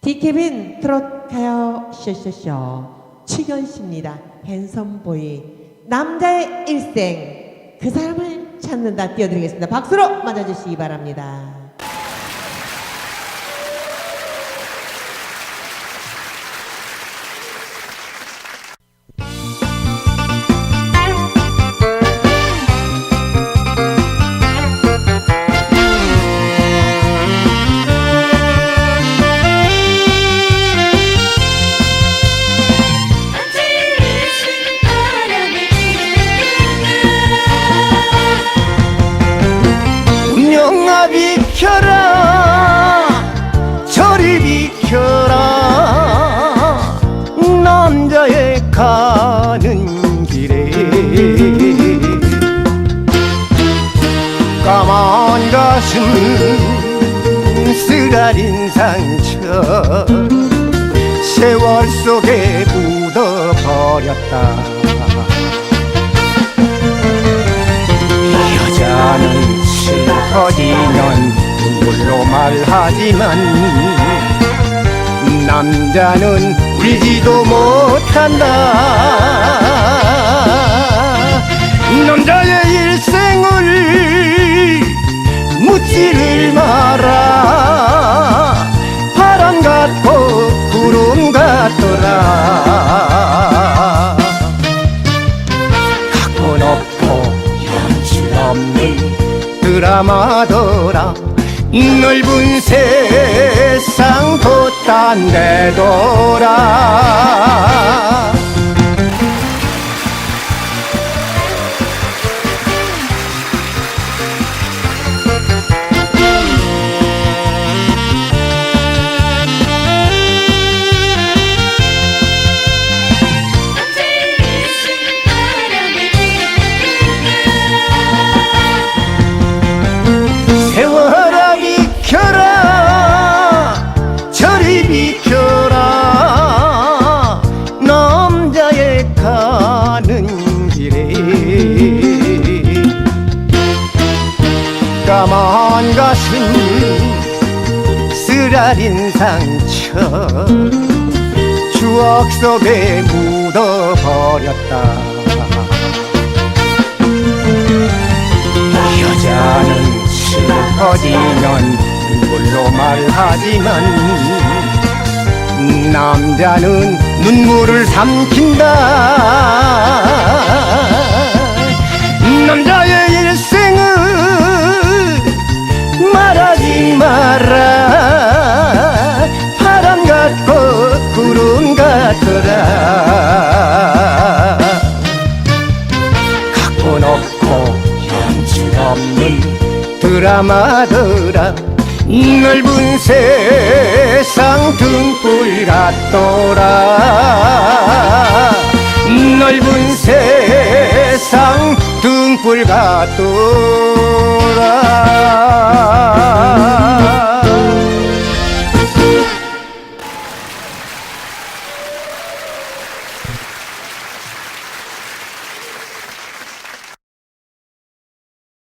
디케빈 트롯 가요 쇼쇼쇼 최견씨입니다. 핸섬보이 남자의 일생 그 사람을 찾는다 띄워드리겠습니다. 박수로 맞아주시기 바랍니다. 영아 비켜라. 저리 비켜라. 남자의 가는 길에. 까만 가슴 쓰라린 상처 세월 속에 묻어버렸다 말하지만 남자는 울지도 못한다. 남자의 일생을 묻지를 마라. 바람 같고 구름 같더라. 각본 없고 연출 없는 드라마더라 넓은 세상 데돌아 세월아 까만 가슴 쓰라린 상처. 추억 속에 묻어버렸다. 여자는 슬퍼지면 눈물로 말하지만 남자는 눈물을 삼킨다 드라마더라. 넓은 세상 등불 같더라. 넓은 세상 등불 같더라